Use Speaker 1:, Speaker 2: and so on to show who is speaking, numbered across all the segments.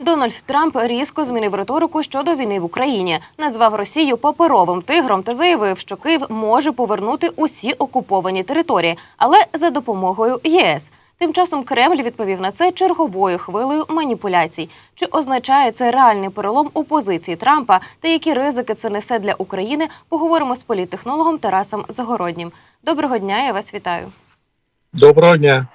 Speaker 1: Дональд Трамп різко змінив риторику щодо війни в Україні, назвав Росію паперовим тигром та заявив, що Київ може повернути усі окуповані території, але за допомогою ЄС. Тим часом Кремль відповів на це черговою хвилею маніпуляцій. Чи означає це реальний перелом у позиції Трампа та які ризики це несе для України? Поговоримо з політтехнологом Тарасом Загороднім. Доброго дня, я вас вітаю.
Speaker 2: Доброго дня.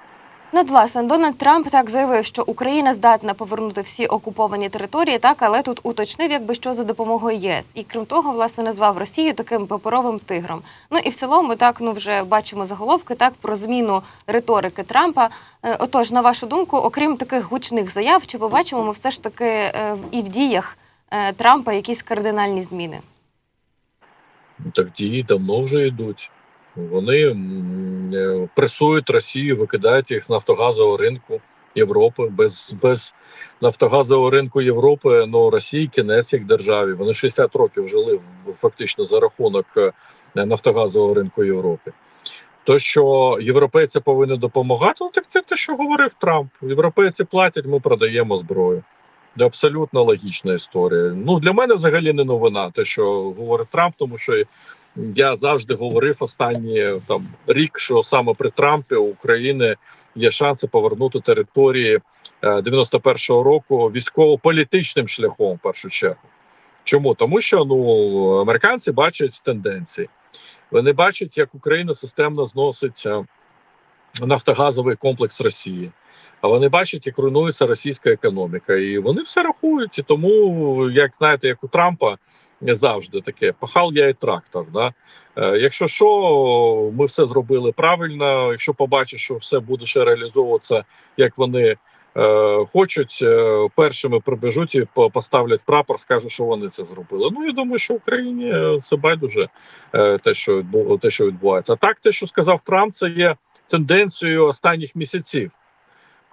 Speaker 1: От, власне, Дональд Трамп так заявив, що Україна здатна повернути всі окуповані території, так але тут уточнив, якби що за допомогою ЄС, і крім того, власне, назвав Росію таким паперовим тигром. Ну і в цілому, так ну вже бачимо заголовки так про зміну риторики Трампа. Е, Отож, на вашу думку, окрім таких гучних заяв, чи побачимо ми все ж таки е, і в діях е, Трампа якісь кардинальні зміни?
Speaker 2: Так дії давно вже йдуть. Вони е, пресують Росію, викидають їх з нафтогазового ринку Європи. Без, без нафтогазового ринку Європи ну Росії кінець як державі. Вони 60 років жили фактично за рахунок е, нафтогазового ринку Європи. То, що європейці повинні допомагати, ну так це те, що говорив Трамп. Європейці платять, ми продаємо зброю. Абсолютно логічна історія. Ну для мене взагалі не новина, те, що говорить Трамп, тому що я завжди говорив останні там рік, що саме при Трампі України є шанси повернути території е, 91-го року військово-політичним шляхом. В першу чергу. Чому? Тому що ну американці бачать тенденції. Вони бачать, як Україна системно зносить е, нафтогазовий комплекс Росії. А вони бачать, як руйнується російська економіка, і вони все рахують. І тому, як знаєте, як у Трампа завжди таке пахал я і трактор. Да? Е, якщо що, ми все зробили правильно. Якщо побачиш, що все буде ще реалізовуватися, як вони е, хочуть, е, першими прибіжуть і поставлять прапор, скажуть, що вони це зробили. Ну я думаю, що в Україні це байдуже те, що те, що відбувається. Так, те, що сказав Трамп, це є тенденцією останніх місяців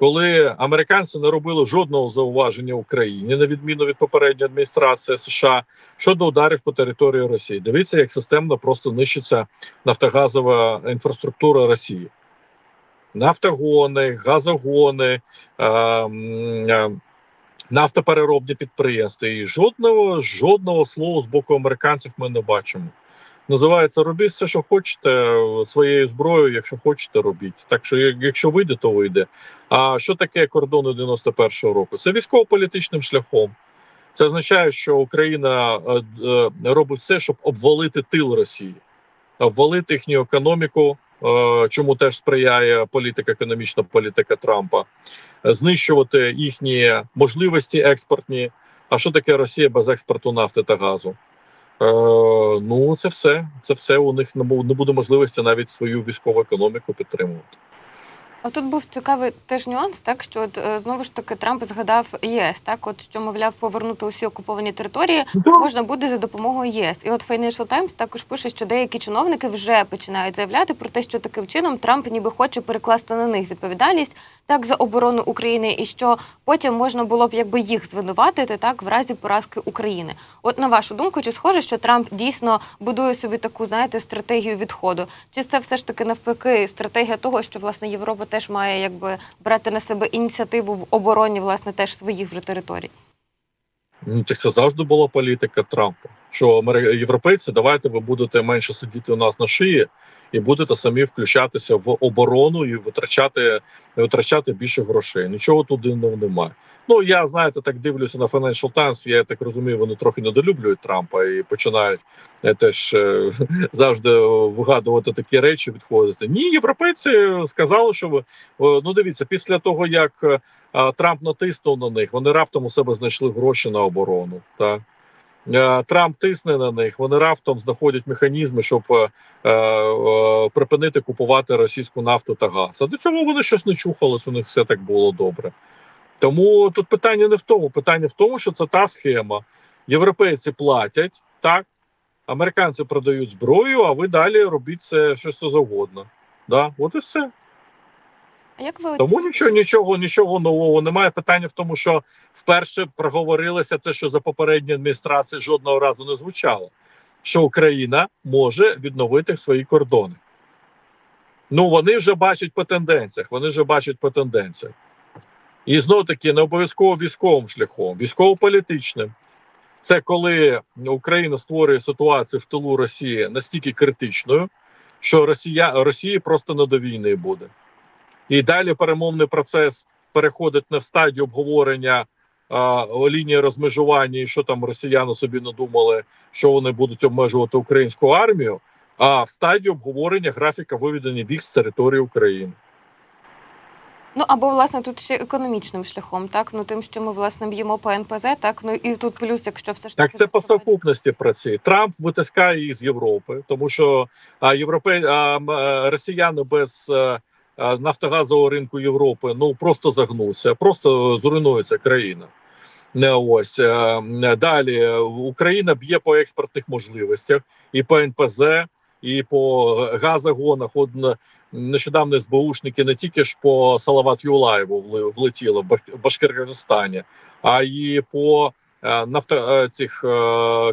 Speaker 2: коли американці не робили жодного зауваження Україні, на відміну від попередньої адміністрації США щодо ударів по території Росії. Дивіться, як системно просто нищиться нафтогазова інфраструктура Росії. Нафтогони, газогони, е, е, нафтопереробні підприємства. І жодного жодного слова з боку американців ми не бачимо. Називається робіть все, що хочете е, своєю зброєю, якщо хочете, робіть. Так що, якщо вийде, то вийде. А що таке кордони 91-го року? Це військово-політичним шляхом. Це означає, що Україна е, е, робить все, щоб обвалити тил Росії, обвалити їхню економіку, чому теж сприяє політика, економічна політика Трампа, знищувати їхні можливості експортні. А що таке Росія без експорту нафти та газу? Е, ну, це все. Це все у них не бу- не буде можливості навіть свою військову економіку підтримувати.
Speaker 1: А тут був цікавий теж нюанс, так що от, е, знову ж таки Трамп згадав ЄС, так от що мовляв повернути усі окуповані території можна буде за допомогою ЄС. І от Financial Times також пише, що деякі чиновники вже починають заявляти про те, що таким чином Трамп ніби хоче перекласти на них відповідальність так за оборону України, і що потім можна було б якби їх звинуватити так в разі поразки України. От на вашу думку, чи схоже, що Трамп дійсно будує собі таку, знаєте, стратегію відходу? Чи це все ж таки навпаки стратегія того, що власне Європа теж має якби брати на себе ініціативу в обороні власне теж своїх вже територій?
Speaker 2: Ну, так це завжди була політика Трампа. Що європейці, давайте ви будете менше сидіти у нас на шиї і будете самі включатися в оборону і витрачати, витрачати більше грошей. Нічого тут дивного немає. Ну я знаєте, так дивлюся на Financial Times, Я так розумію, вони трохи недолюблюють Трампа і починають е, теж е, завжди вигадувати такі речі, відходити. Ні, європейці сказали, що ви ну дивіться, після того як е, Трамп натиснув на них, вони раптом у себе знайшли гроші на оборону. Так? Е, Трамп тисне на них, вони раптом знаходять механізми, щоб е, е, припинити купувати російську нафту та газ. А до цього вони щось не чухались, у них все так було добре. Тому тут питання не в тому. Питання в тому, що це та схема. Європейці платять, так, американці продають зброю, а ви далі робіть це щось завгодно. Да? От і все.
Speaker 1: А як ви
Speaker 2: Тому нічого, нічого, нічого нового немає. Питання в тому, що вперше проговорилося те, що за попередньої адміністрації жодного разу не звучало, що Україна може відновити свої кордони. Ну вони вже бачать по тенденціях. Вони вже бачать по тенденціях. І знову таки не обов'язково військовим шляхом, військово-політичним. Це коли Україна створює ситуацію в тилу Росії настільки критичною, що Росія Росії просто не до війни буде. І далі перемовний процес переходить не в стадію обговорення а, лінії розмежування, і що там росіяни собі надумали, що вони будуть обмежувати українську армію, а в стадію обговорення графіка виведення військ з території України.
Speaker 1: Ну або власне тут ще економічним шляхом, так ну тим, що ми власне б'ємо по НПЗ, так ну і тут плюс, якщо все ж
Speaker 2: Так, це по совокупності працює. Трамп витискає їх з Європи, тому що а, європе... а, е, росіяни без е, е, нафтогазового ринку Європи ну просто загнуться, просто зруйнується країна. Не ось далі е, Україна б'є по експортних можливостях і по НПЗ, і по газогонах. От нещодавно СБУшники не тільки ж по Салават Юлаєву влетіли в Баш- Башкирстані, а й по е, нафто е, цих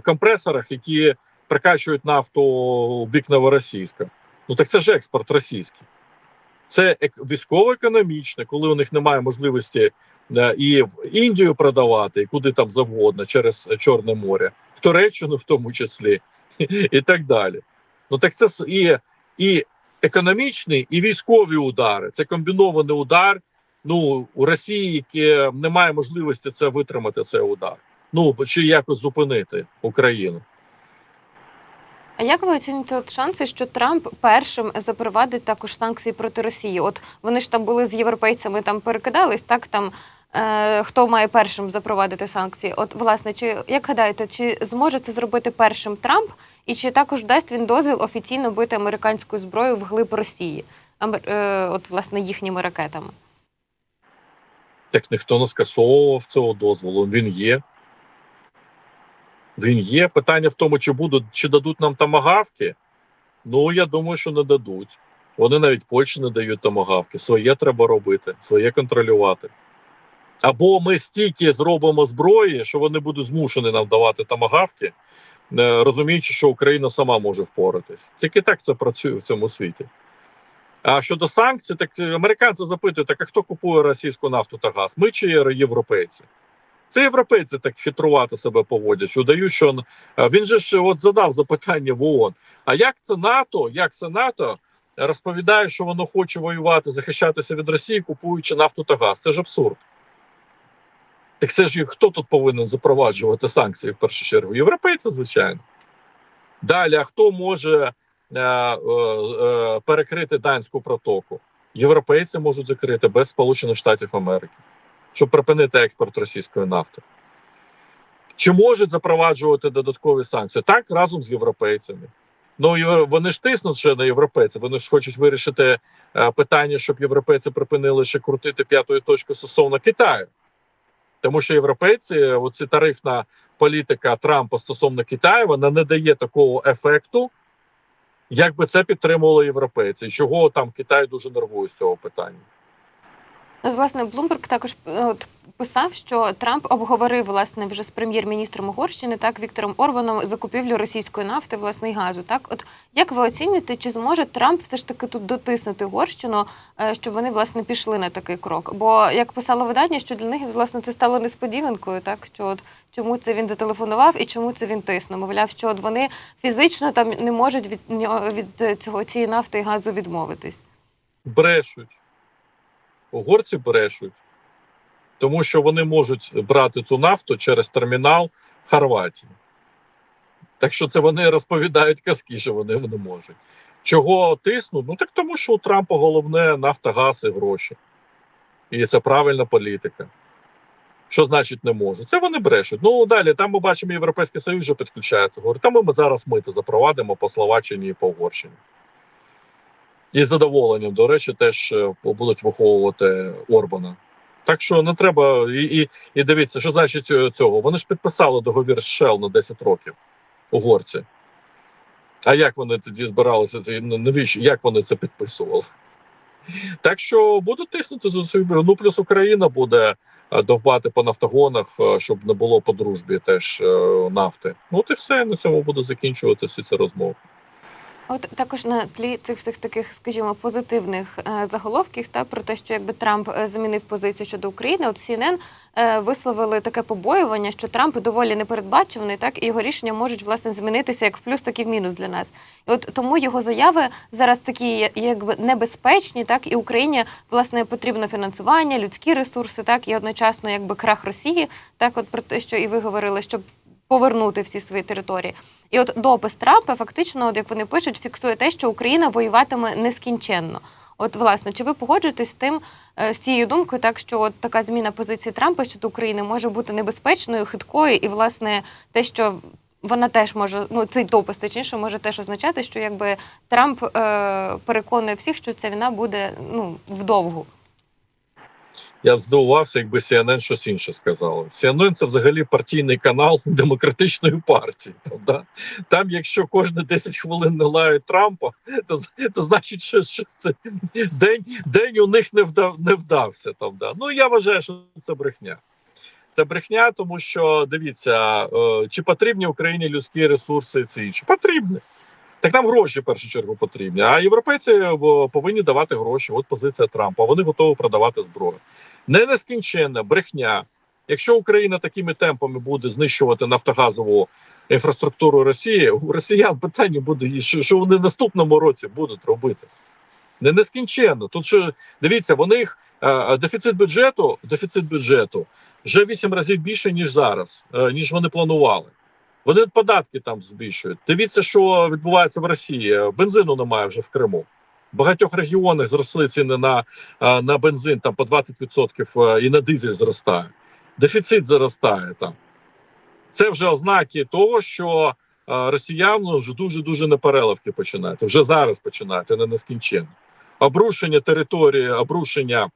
Speaker 2: компресорах, які прикачують нафту у бік Новоросійська. Ну так це ж експорт російський. Це ек- військово-економічне, коли у них немає можливості е, і в Індію продавати, і куди там завгодно через Чорне море, в Туреччину в тому числі, і так далі. Ну так це і, і економічний, і військові удари. Це комбінований удар. Ну у Росії немає можливості це витримати цей удар. Ну чи якось зупинити Україну.
Speaker 1: А як ви оцінюєте от шанси, що Трамп першим запровадить також санкції проти Росії? От вони ж там були з європейцями, там перекидались, так там е, хто має першим запровадити санкції? От власне, чи як гадаєте, чи зможе це зробити першим Трамп, і чи також дасть він дозвіл офіційно бити американською зброєю вглиб Росії? Е, от власне їхніми ракетами?
Speaker 2: Так ніхто не скасовував цього дозволу. Він є. Він є. Питання в тому, чи будуть, чи дадуть нам тамагавки. Ну, я думаю, що не дадуть. Вони навіть Польщі не дають тамагавки. Своє треба робити, своє контролювати. Або ми стільки зробимо зброї, що вони будуть змушені нам давати тамагавки, е, розуміючи, що Україна сама може впоратись. Тільки так це працює в цьому світі. А щодо санкцій, так е, американці запитують: так а хто купує російську нафту та газ? Ми чи європейці? Це європейці так хитрувати себе поводять, що дають, що він же ж от задав запитання в ООН. А як це НАТО? Як це НАТО розповідає, що воно хоче воювати, захищатися від Росії, купуючи нафту та газ? Це ж абсурд. Так це ж хто тут повинен запроваджувати санкції в першу чергу? Європейці, звичайно. Далі, а хто може е, е, е, перекрити данську протоку? Європейці можуть закрити без Сполучених Штатів Америки, щоб припинити експорт російської нафти. Чи можуть запроваджувати додаткові санкції? Так, разом з європейцями. Ну вони ж тиснуть ще на європейців. Вони ж хочуть вирішити е, питання, щоб європейці припинили ще крутити п'ятою точку стосовно Китаю. Тому що європейці, оці тарифна політика Трампа стосовно Китаю, вона не дає такого ефекту, як би це підтримували європейці. Чого там Китай дуже нервує з цього питання?
Speaker 1: Власне, Блумберг також е, от, писав, що Трамп обговорив власне вже з прем'єр-міністром Угорщини, так Віктором Орбаном, закупівлю російської нафти, власне, і газу. Так, от як ви оцінюєте, чи зможе Трамп все ж таки тут дотиснути Угорщину, е, щоб вони власне пішли на такий крок? Бо як писало видання, що для них власне це стало несподіванкою, так що от чому це він зателефонував і чому це він тиснув? Мовляв, що от вони фізично там не можуть від від цього цієї нафти і газу відмовитись.
Speaker 2: Брешуть. Угорці брешуть, тому що вони можуть брати цю нафту через термінал Хорватії. Так що це вони розповідають казки, що вони не можуть. Чого тиснуть? Ну так тому, що у Трампа головне нафта, газ і гроші. І це правильна політика. Що значить не можуть? Це вони брешуть. Ну далі там ми бачимо, Європейський Союз вже підключається. Говорить, там ми зараз мити запровадимо по Словаччині і по Угорщині. І з задоволенням, до речі, теж е, будуть виховувати Орбана. Так що не треба. І, і, і дивіться, що значить е, цього. Вони ж підписали договір з Shell на 10 років, угорці. А як вони тоді збиралися? ну, Навіщо? Як вони це підписували? Так що будуть тиснути свою Ну, плюс Україна буде е, довбати по нафтогонах, щоб не було по дружбі теж нафти. Ну, от і все на цьому буде закінчуватися ця розмова.
Speaker 1: От також на тлі цих всіх таких, скажімо, позитивних е, заголовків та про те, що якби Трамп е, змінив позицію щодо України, от CNN е, висловили таке побоювання, що Трамп доволі непередбачуваний, так і його рішення можуть власне змінитися як в плюс, так і в мінус для нас. І от тому його заяви зараз такі, якби небезпечні, так і Україні власне потрібно фінансування, людські ресурси, так і одночасно якби крах Росії, так от про те, що і ви говорили, щоб повернути всі свої території. І от допис Трампа, фактично, от як вони пишуть, фіксує те, що Україна воюватиме нескінченно. От, власне, чи ви погоджуєтесь з тим е, з цією думкою, так що от така зміна позиції Трампа щодо України може бути небезпечною, хиткою, і власне те, що вона теж може, ну цей допис точніше, може теж означати, що якби Трамп е, переконує всіх, що ця війна буде ну вдовгу.
Speaker 2: Я здивувався, якби CNN щось інше сказало. CNN – це взагалі партійний канал демократичної партії. Там, да? там якщо кожні 10 хвилин не лають Трампа, то, то значить, що, що це день, день у них не вдав, не вдався. Там, да? Ну я вважаю, що це брехня. Це брехня, тому що дивіться, е, чи потрібні Україні людські ресурси це інше? Потрібні. Так нам гроші в першу чергу потрібні. А європейці е, повинні давати гроші. От позиція Трампа. Вони готові продавати зброю. Не нескінченна брехня. Якщо Україна такими темпами буде знищувати нафтогазову інфраструктуру Росії, у росіян питання буде, що, вони в наступному році будуть робити. Не нескінченно. Тут що дивіться, вони їх е, дефіцит бюджету, дефіцит бюджету вже вісім разів більше, ніж зараз, е, ніж вони планували. Вони податки там збільшують. Дивіться, що відбувається в Росії. Бензину немає вже в Криму. В багатьох регіонах зросли ціни на, е, на бензин там по 20% е, і на дизель зростає. Дефіцит зростає там. Це вже ознаки того, що е, росіян вже дуже дуже непереливки починаються. Вже зараз починається, не нескінченно. Обрушення території, обрушення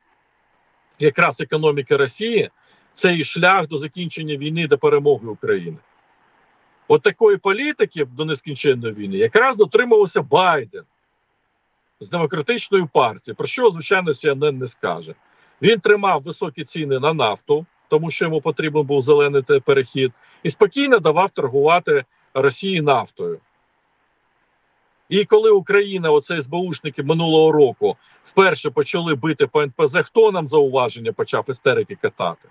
Speaker 2: якраз економіки Росії це і шлях до закінчення війни до перемоги України. От такої політики до нескінченної війни якраз дотримувався Байден з демократичної партії, про що, звичайно, CNN не скаже. Він тримав високі ціни на нафту, тому що йому потрібен був зелений перехід, і спокійно давав торгувати Росії нафтою. І коли Україна, оце СБУшники минулого року, вперше почали бити по НПЗ, хто нам зауваження почав істерики катати?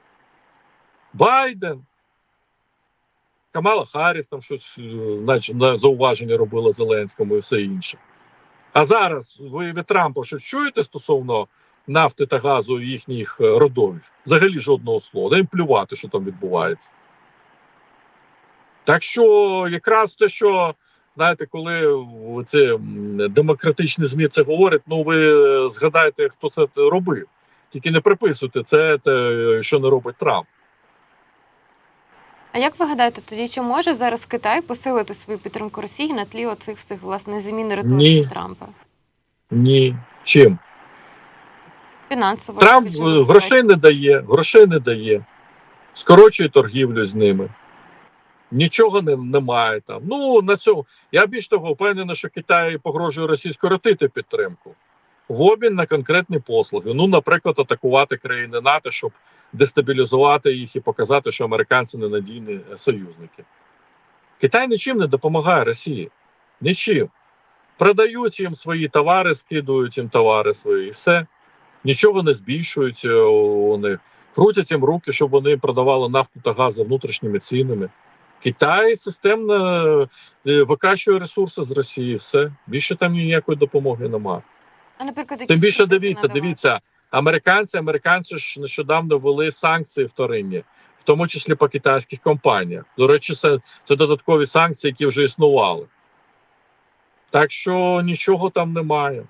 Speaker 2: Байден. Камала Харріс там щось е, зауваження робила Зеленському і все інше. А зараз ви від Трампа щось чуєте стосовно нафти та газу їхніх е, родовищ? Взагалі жодного слова. Їм плювати, що там відбувається. Так що якраз те, що знаєте, коли це демократичні ЗМІ це говорять, ну ви е, згадайте, хто це робив. Тільки не приписуйте це, те, що не робить Трамп.
Speaker 1: А як ви гадаєте, тоді чи може зараз Китай посилити свою підтримку Росії на тлі оцих всіх власне змін риторики. Трампа?
Speaker 2: Ні. Чим?
Speaker 1: Фінансово
Speaker 2: Трамп грошей не дає, грошей не дає, скорочує торгівлю з ними. Нічого не, немає там. Ну на цьому я більш того впевнений, що Китай погрожує Росії скоротити підтримку в обмін на конкретні послуги. Ну, наприклад, атакувати країни НАТО, щоб дестабілізувати їх і показати, що американці ненадійні союзники. Китай нічим не допомагає Росії. Нічим. Продають їм свої товари, скидують їм товари свої, і все. Нічого не збільшують е, у них. Крутять їм руки, щоб вони продавали нафту та газ за внутрішніми цінами. Китай системно е, викачує ресурси з Росії. Все більше там ніякої допомоги немає.
Speaker 1: А, наприклад,
Speaker 2: Тим більше дивіться, дивіться, американці, американці ж нещодавно ввели санкції вторинні, в тому числі по китайських компаніях. До речі, це, це додаткові санкції, які вже існували. Так що нічого там немає.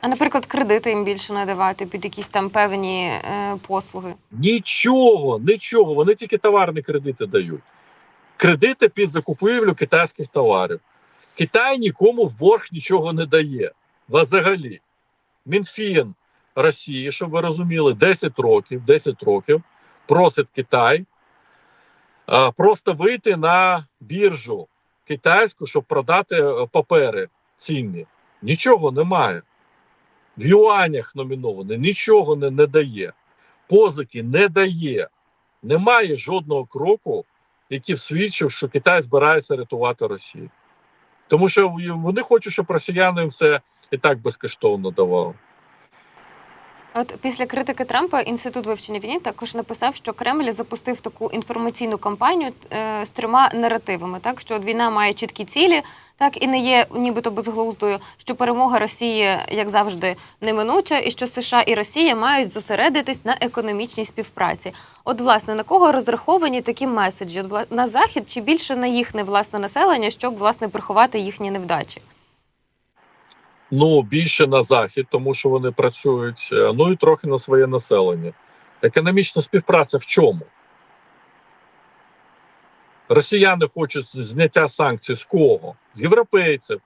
Speaker 1: А, наприклад, кредити їм більше надавати під якісь там певні е, послуги.
Speaker 2: Нічого, нічого. Вони тільки товарні кредити дають. Кредити під закупівлю китайських товарів. Китай нікому в борг нічого не дає. Взагалі. Мінфін Росії, щоб ви розуміли, 10 років, 10 років просить Китай а, просто вийти на біржу китайську, щоб продати е, папери цінні. Нічого немає. В юанях номіноване, нічого не, не дає позики не дає. Немає жодного кроку, який б свідчив, що Китай збирається рятувати Росію. Тому що вони хочуть, щоб росіяни все і так безкоштовно давали.
Speaker 1: От після критики Трампа інститут вивчення війни також написав, що Кремль запустив таку інформаційну кампанію е, з трьома наративами. Так що війна має чіткі цілі, так і не є нібито безглуздою, що перемога Росії, як завжди, неминуча, і що США і Росія мають зосередитись на економічній співпраці. От, власне, на кого розраховані такі меседжі? От, на захід чи більше на їхнє власне населення, щоб власне приховати їхні невдачі?
Speaker 2: Ну, більше на захід, тому що вони працюють, е, ну і трохи на своє населення. Економічна співпраця в чому? Росіяни хочуть зняття санкцій з кого? З європейців,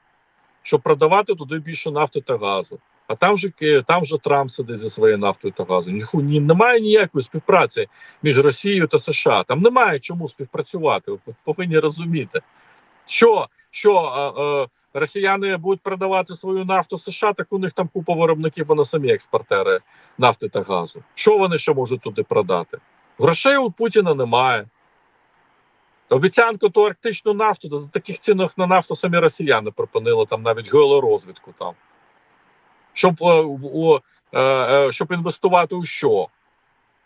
Speaker 2: щоб продавати туди більше нафти та газу. А там же там же Трамп сидить зі своєю нафтою та газом. Ніху ні немає ніякої співпраці між Росією та США. Там немає чому співпрацювати. Ви повинні розуміти, що, що росіяни будуть продавати свою нафту в США, так у них там купа виробників, вони самі експортери нафти та газу. Що вони ще можуть туди продати? Грошей у Путіна немає. Обіцянку ту арктичну нафту, за таких цінах на нафту самі росіяни пропонили там навіть геолорозвідку там. Щоб, е, у, е, е, щоб інвестувати у що?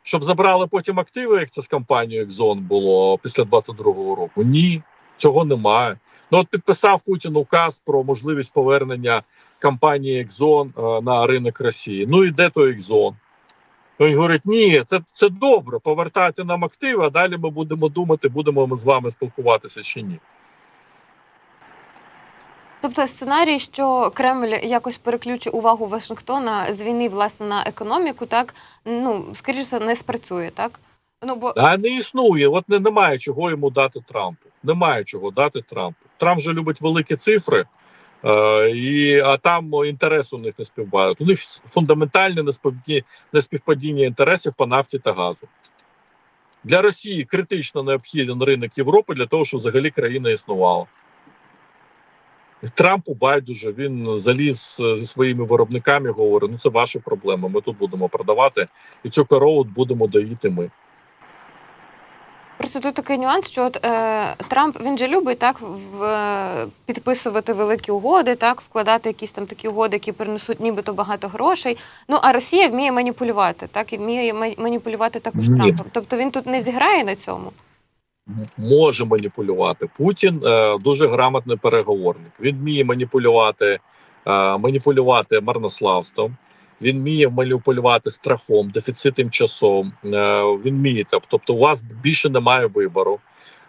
Speaker 2: Щоб забрали потім активи, як це з компанією Exxon було після 22-го року. Ні, цього немає. Ну от підписав Путін указ про можливість повернення компанії Exxon е, на ринок Росії. Ну і де той? Ну, Він говорить: ні, це, це добре, повертайте нам активи, а далі ми будемо думати, будемо ми з вами спілкуватися чи ні.
Speaker 1: Тобто сценарій, що Кремль якось переключить увагу Вашингтона з війни власне на економіку, так ну скоріше не спрацює, так? Ну бо
Speaker 2: А не існує. От не, немає чого йому дати Трампу. Немає чого дати Трампу. Трамп же любить великі цифри, е, і, а там інтерес у них не співпадають. У них фундаментальне неспівпадіння, інтересів по нафті та газу. Для Росії критично необхіден ринок Європи для того, щоб взагалі країна існувала. Трампу байдуже він заліз е, зі своїми виробниками. Говорить: ну це ваші проблеми. Ми тут будемо продавати, і цю корову будемо доїти ми.
Speaker 1: Просто тут такий нюанс, що от е, Трамп він же любить так в, е, підписувати великі угоди, так вкладати якісь там такі угоди, які принесуть нібито багато грошей. Ну а Росія вміє маніпулювати, так і вміє маніпулювати також
Speaker 2: Ні.
Speaker 1: Трампом. Тобто він тут не зіграє на цьому.
Speaker 2: може маніпулювати. Путін е, дуже грамотний переговорник. Він вміє маніпулювати, е, маніпулювати марнославством. Він вміє маніпулювати страхом, дефіцитним часом. Е, він вміє, тобто, у вас більше немає вибору.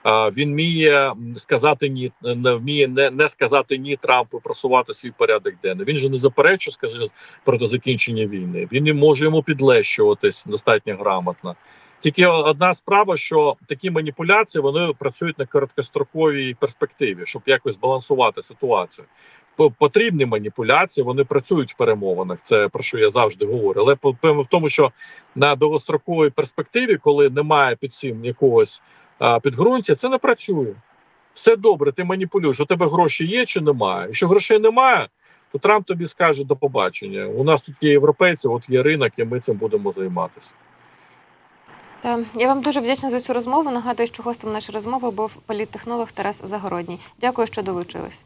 Speaker 2: Е, він вміє сказати ні, не вміє не, не сказати ні Трампу, просувати свій порядок денний. Він же не заперечує, скажімо, проти закінчення війни. Він не може йому підлещуватись достатньо грамотно. Тільки одна справа, що такі маніпуляції вони працюють на короткостроковій перспективі, щоб якось балансувати ситуацію. По- Потрібні маніпуляції, вони працюють в перемовинах. Це про що я завжди говорю. Але проблема в тому, що на довгостроковій перспективі, коли немає під цим якогось а, підґрунтя, це не працює. Все добре, ти маніпулюєш. У тебе гроші є чи немає? Якщо грошей немає, то Трамп тобі скаже до побачення. У нас тут є європейці, от є ринок, і ми цим будемо займатися.
Speaker 1: Я вам дуже вдячна за цю розмову. Нагадую, що гостем нашої розмови був політтехнолог Тарас Загородній. Дякую, що долучились.